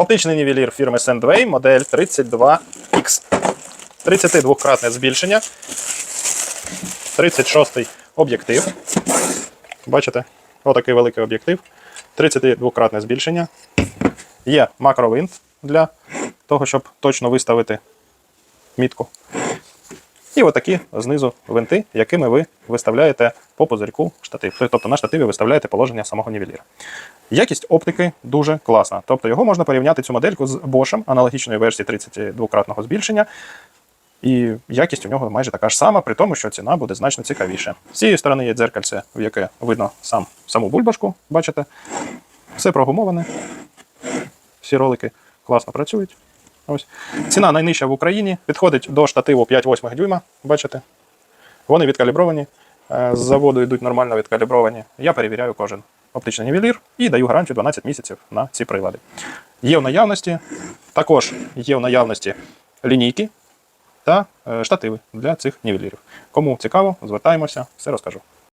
Оптичний нівелір фірми Sendway, модель 32X. 32-кратне збільшення. 36-й об'єктив. Бачите? Отакий великий об'єктив. 32-кратне збільшення. Є макровинт для того, щоб точно виставити мітку. І отакі знизу винти, якими ви виставляєте по позирку штатив. Тобто на штативі виставляєте положення самого нівеліра. Якість оптики дуже класна. Тобто його можна порівняти цю модельку з Bosch, аналогічною версії 32-кратного збільшення. І якість у нього майже така ж сама, при тому, що ціна буде значно цікавіше. З цієї сторони є дзеркальце, в яке видно сам, саму бульбашку, бачите. Все прогумоване. Всі ролики класно працюють. Ось. Ціна найнижча в Україні, підходить до штативу 5,8 дюйма, бачите. Вони відкалібровані, е, з заводу йдуть нормально відкалібровані. Я перевіряю кожен оптичний нівелір і даю гарантію 12 місяців на ці прилади. Є в наявності, також є в наявності лінійки та е, штативи для цих нівелірів. Кому цікаво, звертаємося, все розкажу.